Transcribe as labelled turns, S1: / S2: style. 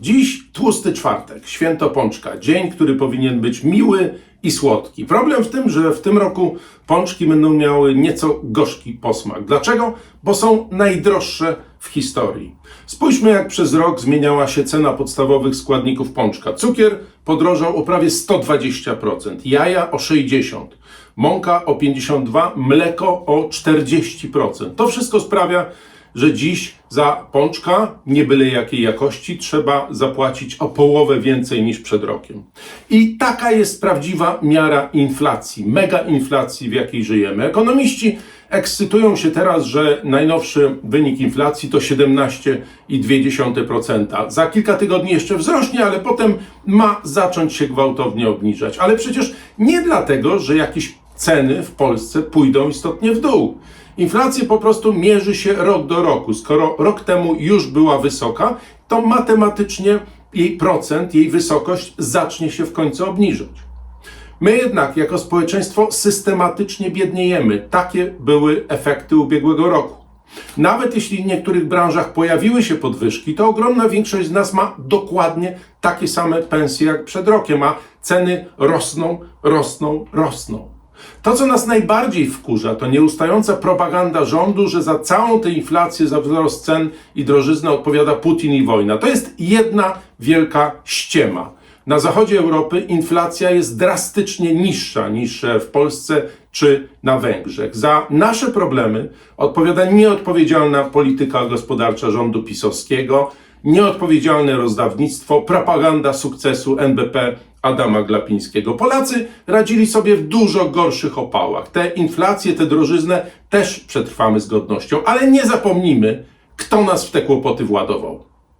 S1: Dziś tłusty czwartek, święto pączka, dzień, który powinien być miły i słodki. Problem w tym, że w tym roku pączki będą miały nieco gorzki posmak. Dlaczego? Bo są najdroższe w historii. Spójrzmy, jak przez rok zmieniała się cena podstawowych składników pączka. Cukier podrożał o prawie 120%, jaja o 60%, mąka o 52%, mleko o 40%. To wszystko sprawia, że dziś za pączka, nie byle jakiej jakości, trzeba zapłacić o połowę więcej niż przed rokiem. I taka jest prawdziwa miara inflacji, mega inflacji, w jakiej żyjemy. Ekonomiści ekscytują się teraz, że najnowszy wynik inflacji to 17,2%. Za kilka tygodni jeszcze wzrośnie, ale potem ma zacząć się gwałtownie obniżać. Ale przecież nie dlatego, że jakieś ceny w Polsce pójdą istotnie w dół. Inflacja po prostu mierzy się rok do roku. Skoro rok temu już była wysoka, to matematycznie jej procent, jej wysokość zacznie się w końcu obniżać. My jednak jako społeczeństwo systematycznie biedniejemy. Takie były efekty ubiegłego roku. Nawet jeśli w niektórych branżach pojawiły się podwyżki, to ogromna większość z nas ma dokładnie takie same pensje jak przed rokiem, a ceny rosną, rosną, rosną. To, co nas najbardziej wkurza, to nieustająca propaganda rządu, że za całą tę inflację, za wzrost cen i drożyznę odpowiada Putin i wojna. To jest jedna wielka ściema. Na zachodzie Europy inflacja jest drastycznie niższa niż w Polsce czy na Węgrzech. Za nasze problemy odpowiada nieodpowiedzialna polityka gospodarcza rządu pisowskiego, nieodpowiedzialne rozdawnictwo, propaganda sukcesu NBP Adama Glapińskiego. Polacy radzili sobie w dużo gorszych opałach. Te inflacje, tę drożyznę też przetrwamy z godnością, ale nie zapomnijmy, kto nas w te kłopoty władował.